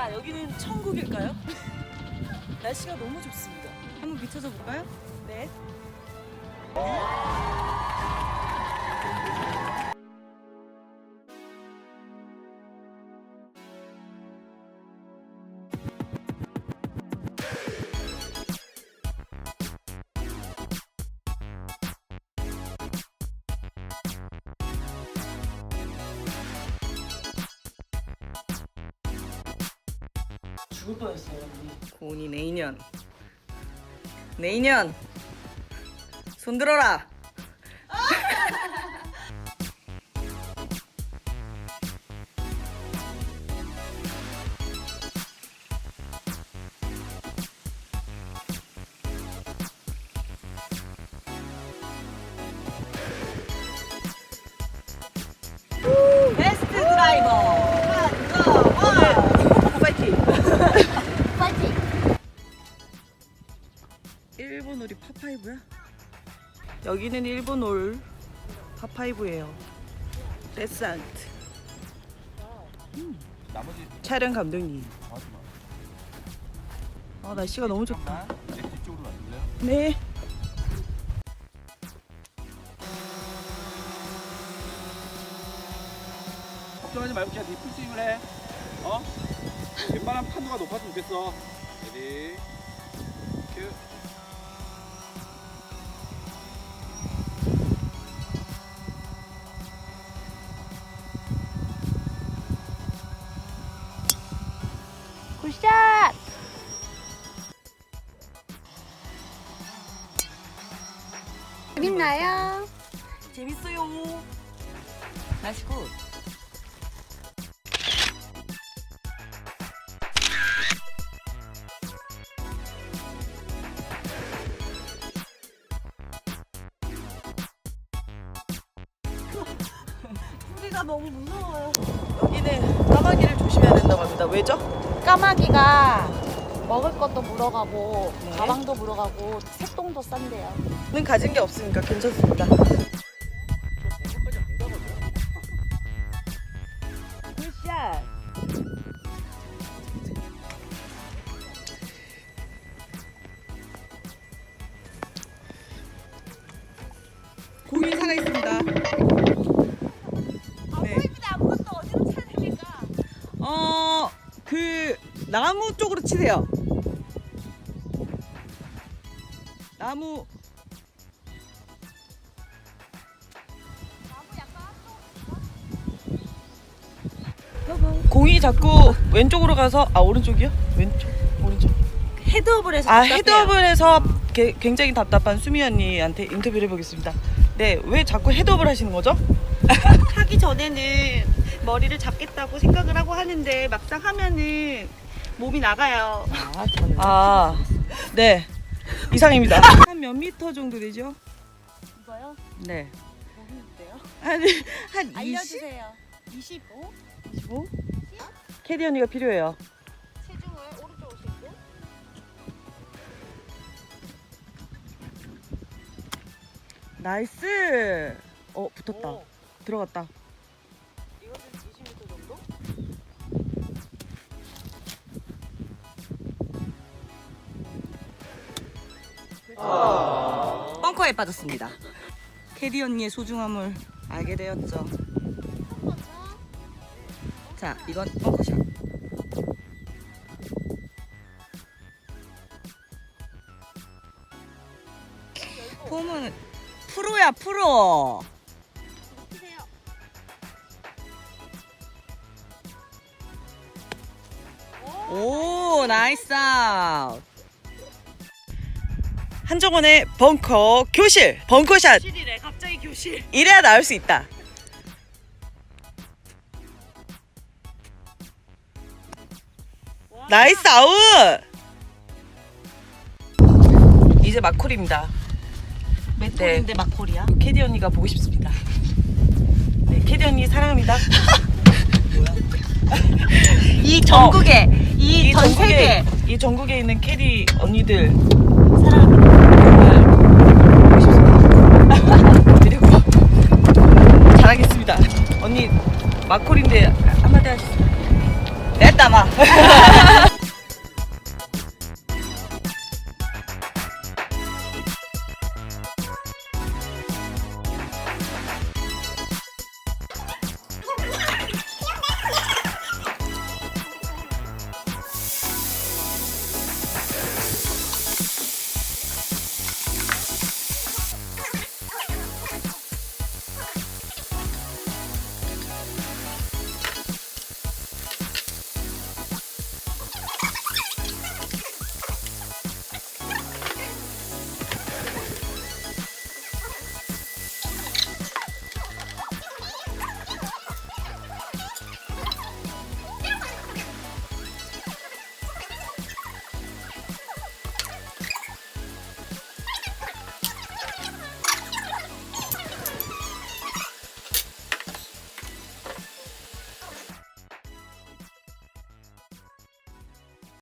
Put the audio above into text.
자, 여기는 천국일까요? 날씨가 너무 좋습니다. 한번 비춰줘 볼까요? 네. 죽을 뻔했어요. 고은이 내인년. 내인년. 손 들어라. 여기는 일본 올 파파이브예요. 레스안트. 나머지 촬영 감독님. 하지 마. 아 날씨가 너무 좋다. 뒤쪽으로? 네. 걱정하지 말고 그냥 네 풀스윙을 해. 어? 웬만한 판도가 높아지면 좋겠어. 레디. 큐. 재밌나요? 재밌어요. 굿. 소리가 너무 무서워요. 여기는 까마귀를 조심해야 된다고 합니다. 왜죠? 까마귀가 먹을 것도 물어가고 네. 가방도 물어가고 색동도 싼대요. 는 가진 게 없으니까 괜찮습니다. 굿샷. 공이 살아 있습니다. 네. 아무것도 어디로 차야 됩니까? 어, 그 나무 쪽으로 치세요. 나무. 공이 자꾸 왼쪽으로 가서 아 오른쪽이요? 왼쪽 오른쪽. 헤드업을 해서 아 답답해요. 헤드업을 해서 게- 굉장히 답답한 수미 언니한테 인터뷰를 해보겠습니다. 네, 왜 자꾸 헤드업을 하시는 거죠? 하기 전에는 머리를 잡겠다고 생각을 하고 하는데 막상 하면은 몸이 나가요. 아, 네 이상입니다. 한 몇 미터 정도 되죠? 이거요? 네. 모르는데요? 한한 20? 알려주세요. 25? 25? 캐리 언니가 필요해요. 체중을 오른쪽으로 싣고 나이스. 어 붙었다. 오. 들어갔다. 벙커에 빠졌습니다. 캐디 언니의 소중함을 알게 되었죠. 자, 이건 벙커샷. 폼은 프로야 프로. 오 나이스 아웃. 한정원의 벙커 교실 벙커샷 실이래 갑자기 교실. 이래야 나올 수 있다. 나이스 아웃. 이제 막콜입니다. 멘토인데 막콜이야. 캐디 언니가 보고 싶습니다. 네, 캐디 언니 사랑합니다. 이 전국에 이 전 전국에 세계 이 전국에 있는 캐디 언니들 사랑합니다. 정말 보고 싶습니다. 그리고 잘하겠습니다. 언니 막콜인데 한마디 하시죠. 됐다 마.